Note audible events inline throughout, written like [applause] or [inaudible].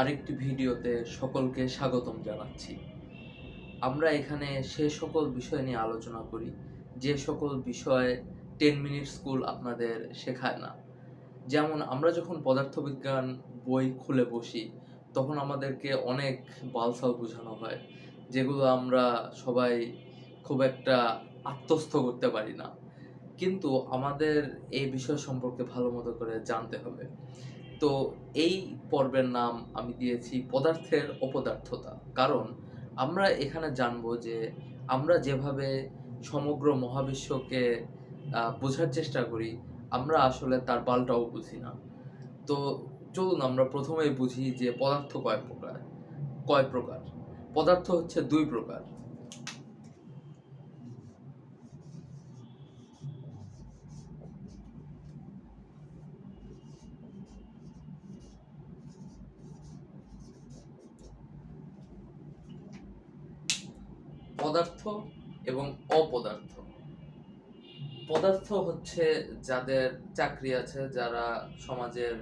আরেকটি ভিডিওতে সকলকে স্বাগতম জানাচ্ছি। আমরা এখানে সে সকল বিষয় নিয়ে আলোচনা করি, যে সকল বিষয় টেন মিনিট স্কুল আপনাদের শেখায় না। যেমন আমরা যখন পদার্থবিজ্ঞান বই খুলে বসি, তখন আমাদেরকে অনেক বালসাল বোঝানো হয়, যেগুলো আমরা সবাই খুব একটা আত্মস্থ করতে পারি না। কিন্তু আমাদের এই বিষয় সম্পর্কে ভালো মতো করে জানতে হবে। তো এই পর্বের নাম আমি দিয়েছি পদার্থের অপদার্থতা। কারণ আমরা এখানে জানব যে আমরা যেভাবে সমগ্র মহাবিশ্বকে বোঝার চেষ্টা করি, আমরা আসলে তার পাল্টাও বুঝি না। তো চলুন আমরা প্রথমেই বুঝি যে পদার্থ কয় প্রকার? কয় প্রকার? পদার্থ হচ্ছে দুই প্রকার। পদার্থ এবং অপদার্থ। পদার্থ হচ্ছে যাদের চাকরি আছে, যারা সমাজের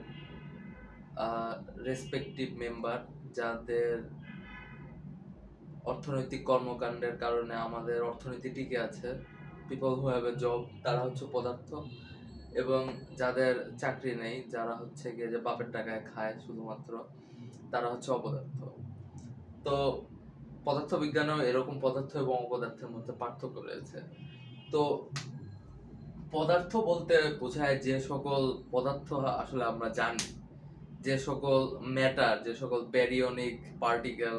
রেসপেক্টিভ মেম্বার যাদের অর্থনৈতিক কর্মকাণ্ডের কারণে আমাদের অর্থনীতি টিকে আছে। People who have a job তারা হচ্ছে পদার্থ। এবং যাদের চাকরি নেই, যারা হচ্ছে গিয়ে যে বাপের টাকায় খায় শুধুমাত্র, তারা হচ্ছে অপদার্থ। তো পদার্থ বিজ্ঞানেও এরকম পদার্থ এবং অপদার্থের মধ্যে পার্থক্য রয়েছে। তো পদার্থ বলতে বোঝায় যে সকল পদার্থ আসলে আমরা জানি। যে সকল ম্যাটার যে সকল baryonic particle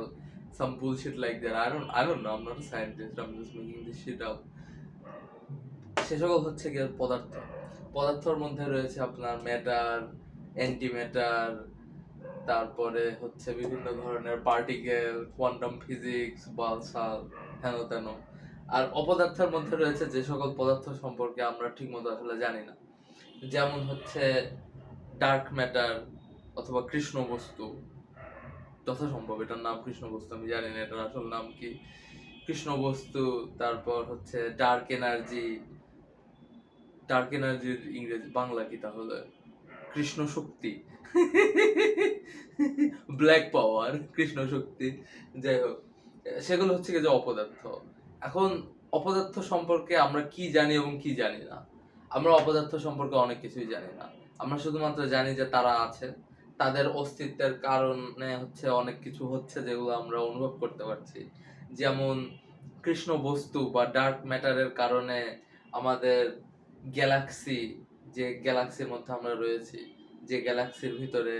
some bullshit like that I don't I don't know I am not scientist I am just making this shit up সে সকল হচ্ছে গিয়ে পদার্থ। পদার্থর মধ্যে রয়েছে আপনার ম্যাটার অ্যান্টিম্যাটার তারপরে হচ্ছে বিভিন্ন ধরনের পার্টিকেল কোয়ান্টাম ফিজিক্স বালসাল হেন তেন। আর অপদার্থের মধ্যে রয়েছে যে সকল পদার্থ সম্পর্কে আমরা ঠিকমতো আসলে জানি না। যেমন হচ্ছে ডার্ক ম্যাটার অথবা কৃষ্ণ বস্তু যথাসম্ভব, এটার নাম কৃষ্ণ বস্তু আমি জানি না এটার আসল নাম কি। কৃষ্ণ বস্তু তারপর হচ্ছে ডার্ক এনার্জি ডার্ক এনার্জির ইংরেজি, বাংলা কি তাহলে? কৃষ্ণ শক্তি। ব্ল্যাক পাওয়ার কৃষ্ণ শক্তি। যাই হোক, সেগুলো হচ্ছে যে অপদার্থ। এখন অপদার্থ সম্পর্কে আমরা কি জানি এবং কি জানি না? আমরা অপদার্থ সম্পর্কে অনেক কিছুই জানি না। আমরা শুধুমাত্র জানি যে তারা আছে। তাদের অস্তিত্বের কারণে হচ্ছে অনেক কিছু হচ্ছে যেগুলো আমরা অনুভব করতে পারছি। যেমন কৃষ্ণ বস্তু বা ডার্ক ম্যাটারের কারণে আমাদের গ্যালাক্সি যে গ্যালাক্সির মধ্যে আমরা রয়েছি, যে গ্যালাক্সির ভিতরে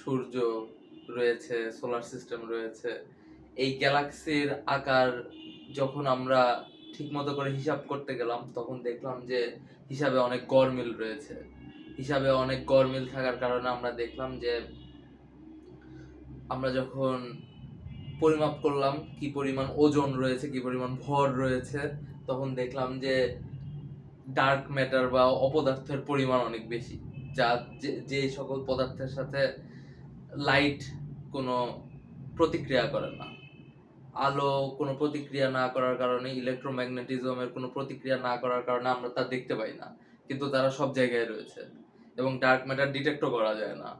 সূর্য রয়েছে সোলার সিস্টেম রয়েছে, এই গ্যালাক্সির আকার যখন আমরা ঠিকমতো করে হিসাব করতে গেলাম, তখন দেখলাম যে হিসাবে অনেক গরমিল রয়েছে। হিসাবে অনেক গরমিল থাকার কারণে আমরা দেখলাম যে আমরা যখন পরিমাপ করলাম, কি পরিমাণ ওজন রয়েছে, কি পরিমাণ ভর রয়েছে, তখন দেখলাম যে ডার্ক ম্যাটার বা অপদার্থের পরিমাণ অনেক বেশি। যা যে- সকল পদার্থের সাথে লাইট কোনো প্রতিক্রিয়া করে না। আলো কোনো প্রতিক্রিয়া না করার কারণে ইলেকট্রোম্যাগনেটিজমের কোনো প্রতিক্রিয়া না করার কারণে আমরা তা দেখতে পাই না। কিন্তু তারা সব জায়গায় রয়েছে। এবং ডার্ক ম্যাটার ডিটেক্টও করা যায় না।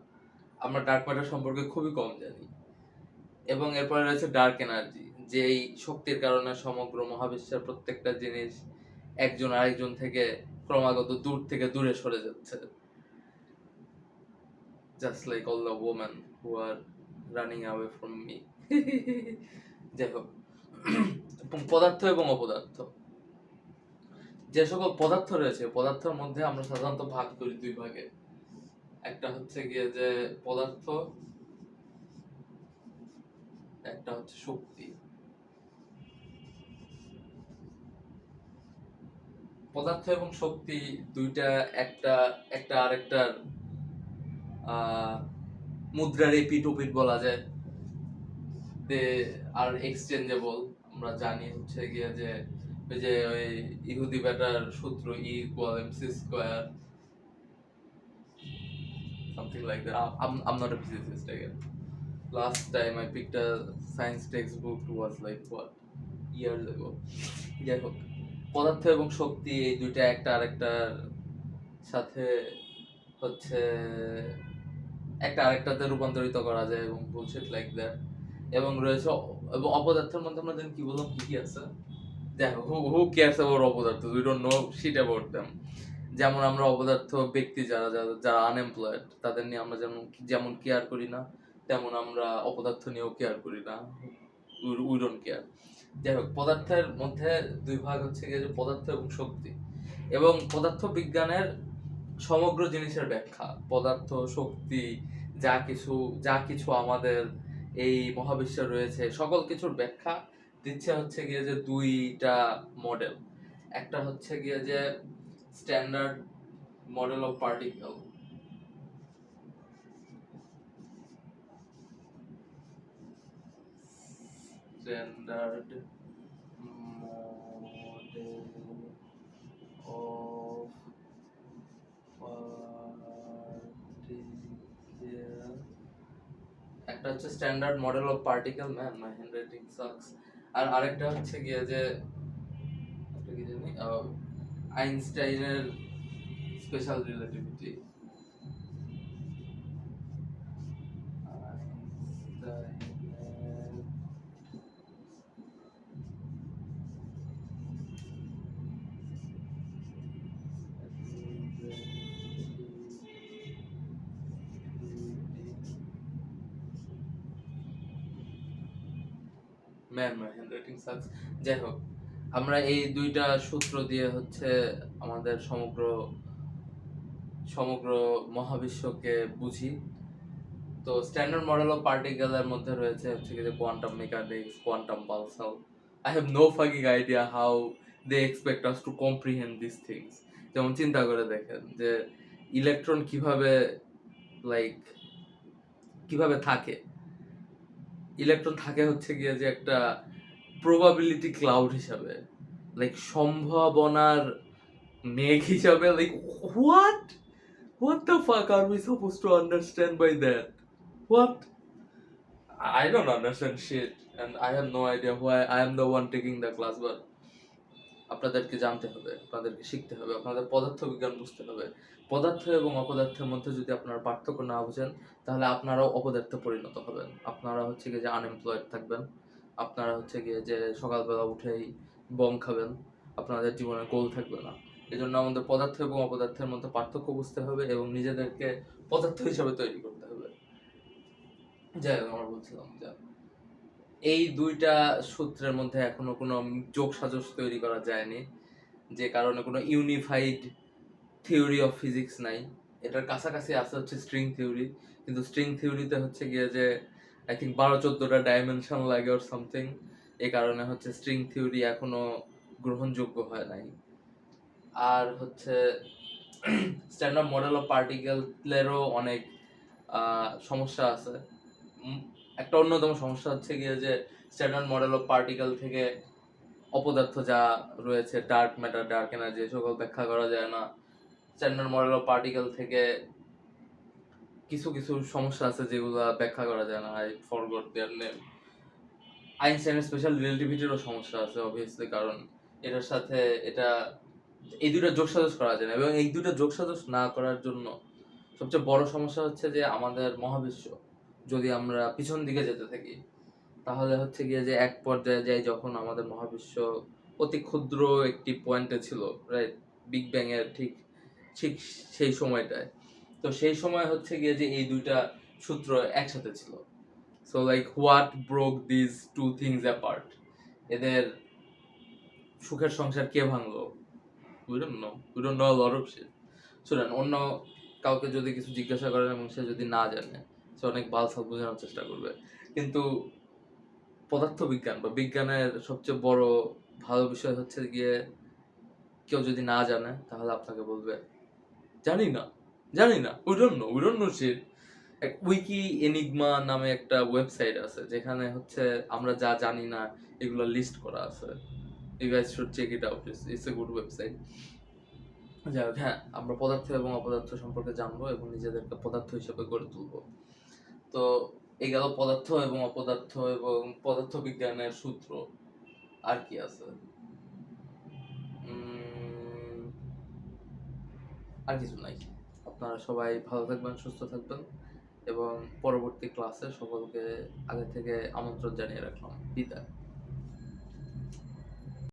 আমরা ডার্ক ম্যাটার সম্পর্কে খুবই কম জানি। এবং এরপরে রয়েছে ডার্ক এনার্জি যেই শক্তির কারণে সমগ্র মহাবিশ্বের প্রত্যেকটা জিনিস একজন আরেকজন থেকে ক্রমাগত দূর থেকে দূরে সরে যাচ্ছে। Just like all the women who are running away from me যাই হোক। [clears throat] পদার্থ এবং অপদার্থ। যে সকল পদার্থ রয়েছে, পদার্থের মধ্যে আমরা সাধারণত ভাগ করি দুই ভাগে। একটা হচ্ছে গিয়ে যে পদার্থ, একটা হচ্ছে শক্তি। পদার্থ এবং শক্তি দুইটা একটা একটা আরেকটার মুদ্রার এপিট ওপিট বলা যায় দে আর এক্সচেঞ্জেবল আমরা জানি হচ্ছে গিয়ে যে ওই যে ওই ইহুদি বেটার সূত্র equal M C square that. I- I'm, I'm not a physicist again. Last time I picked a science textbook was like what years ago. যাই হোক পদার্থ এবং শক্তি এই দুইটা একটা আরেকটার সাথে হচ্ছে একটা আরেকটাতে রূপান্তরিত করা যায় এবং বুলশিট লাইক দ্যাট এবং রয়েছে এবং অপদার্থের মধ্যে আমরা কি বললাম? কি আছে? দেখো হু হু কেয়ারস অ্যাবাউট অপদার্থ? We don't know shit about them যেমন আমরা অপদার্থ ব্যক্তি যারা যারা যারা আনএমপ্লয়েড তাদের নিয়ে আমরা যেমন যেমন কেয়ার করি না, তেমন আমরা অপদার্থ নিয়েও কেয়ার করি না। উই ডোন্ট কেয়ার যাই হোক, পদার্থের মধ্যে দুই ভাগ হচ্ছে গিয়ে পদার্থ এবং শক্তি। এবং পদার্থ বিজ্ঞানের সমগ্র জিনিসের ব্যাখ্যা, পদার্থ, শক্তি, যা কিছু যা কিছু আমাদের এই মহাবিশ্বে রয়েছে, সকল কিছুর ব্যাখ্যা দিচ্ছে হচ্ছে গিয়ে যে দুইটা মডেল একটা হচ্ছে গিয়ে যে standard model of particle standard model of particle. একটা হচ্ছে standard model of particle man my handwriting sucks আর আরেকটা হচ্ছে গিয়ে যে কি জানি আইনস্টাইনের special relativity man my handwriting sucks যাই হোক, আমরা এই দুইটা সূত্র দিয়ে হচ্ছে আমাদের সমগ্র সমগ্র মহাবিশ্বকে বুঝি। তো স্ট্যান্ডার্ড মডেল অফ পার্টিকেলের মধ্যে রয়েছে হচ্ছে যে quantum mechanics quantum পালসাল I have no fucking idea how they expect us to comprehend this things যেমন চিন্তা করে দেখেন যে ইলেকট্রন কীভাবে লাইক কীভাবে থাকে। ইলেকট্রন থাকে হচ্ছে গিয়ে যে একটা প্রবাবিলিটি ক্লাউড হিসাবে লাইক সম্ভাবনার মেঘ হিসাবে like what what the fuck are we suppose to understand by that what I don't understand shit and I have no idea why I am the one taking the class, but আপনাদেরকে জানতে হবে, আপনাদেরকে শিখতে হবে, আপনাদের পদার্থবিজ্ঞান বুঝতে হবে। পদার্থ এবং অপদার্থের মধ্যে যদি আপনারা পার্থক্য না বুঝেন, তাহলে আপনারাও অপদার্থে পরিণত হবেন। আপনারা হচ্ছে গিয়ে যে আনএমপ্লয়েড থাকবেন, আপনারা হচ্ছে গিয়ে যে সকালবেলা উঠেই বম খাবেন, আপনাদের জীবনে গোল থাকবে না। এই জন্য আমাদের পদার্থ এবং অপদার্থের মধ্যে পার্থক্য বুঝতে হবে এবং নিজেদেরকে পদার্থ হিসাবে তৈরি করতে হবে। যাই হোক, আমরা বলছিলাম যে এই দুইটা সূত্রের মধ্যে এখনও কোনো যোগ সাজস তৈরি করা যায়নি, যে কারণে কোনো ইউনিফাইড থিওরি অফ ফিজিক্স নাই। এটার কাছাকাছি আছে হচ্ছে স্ট্রিং থিওরি কিন্তু স্ট্রিং থিওরিতে হচ্ছে গিয়ে যে আই থিঙ্ক বারো চোদ্দোটা ডাইমেনশন লাগে ওর সামথিং এই কারণে হচ্ছে স্ট্রিং থিওরি এখনও গ্রহণযোগ্য হয় নাই। আর হচ্ছে স্ট্যান্ডার্ড মডেল অফ পার্টিকেলেরও অনেক সমস্যা আছে। একটা অন্যতম সমস্যা হচ্ছে গিয়ে যে স্ট্যান্ডার্ড মডেল অফ পার্টিকেল থেকে অপদার্থ যা রয়েছে ডার্ক ম্যাটার ডার্ক এনার্জি সকল ব্যাখ্যা করা যায় না। স্ট্যান্ডার্ড মডেল অফ পার্টিকেল থেকে কিছু কিছু সমস্যা আছে যেগুলো ব্যাখ্যা করা যায় না। আই ফরগট দেয়ার নেম আইনস্টাইনের স্পেশাল রিলেটিভিটিরও সমস্যা আছে অবভিয়াসলি কারণ এটার সাথে এটা, এই দুটো যোগসাজস করা যায় না এবং এই দুটো যোগসাজস না করার জন্য সবচেয়ে বড় সমস্যা হচ্ছে যে আমাদের মহাবিশ্ব, যদি আমরা পিছন দিকে যেতে থাকি, তাহলে হচ্ছে গিয়ে যে এক পর্যায়ে যাই যখন আমাদের মহাবিশ্ব অতি ক্ষুদ্র একটি পয়েন্টে ছিল রাইট বিগ ব্যাং এর ঠিক ঠিক সেই সময়টায়। তো সেই সময় হচ্ছে গিয়ে যে এই দুইটা সূত্র একসাথে ছিল। So like what broke this two things apart এদের সুখের সংসার কে ভাঙলো? নো উই অফ শুনেন, অন্য কাউকে যদি কিছু জিজ্ঞাসা করেন এবং সে যদি না জানে, সে অনেক বালসাল বোঝানোর চেষ্টা করবে। কিন্তু পদার্থবিজ্ঞান বা বিজ্ঞানের সবচেয়ে বড় ভালো বিষয় হচ্ছে গিয়ে কেউ যদি না জানে, তাহলে আপনাকে বলবে জানি না জানি না we don't know we know shit Wiki Enigma নামে একটা ওয়েবসাইট আছে, যেখানে হচ্ছে আমরা যা জানি না, এগুলো লিস্ট করা আছে। You guys should check it out it's a good website যাই হোক হ্যাঁ আমরা পদার্থ এবং অপদার্থ সম্পর্কে জানব এবং নিজেদেরকে পদার্থ হিসেবে গড়ে তুলবো। তো, এই গেল পদার্থ এবং অপদার্থ এবং পদার্থ বিজ্ঞানের সূত্র, আর কি আছে? আর কিছু নাই। আপনারা সবাই ভালো থাকবেন, সুস্থ থাকবেন এবং পরবর্তী ক্লাসে সকলকে আগে থেকে আমন্ত্রণ জানিয়ে রাখলাম। বিদায়।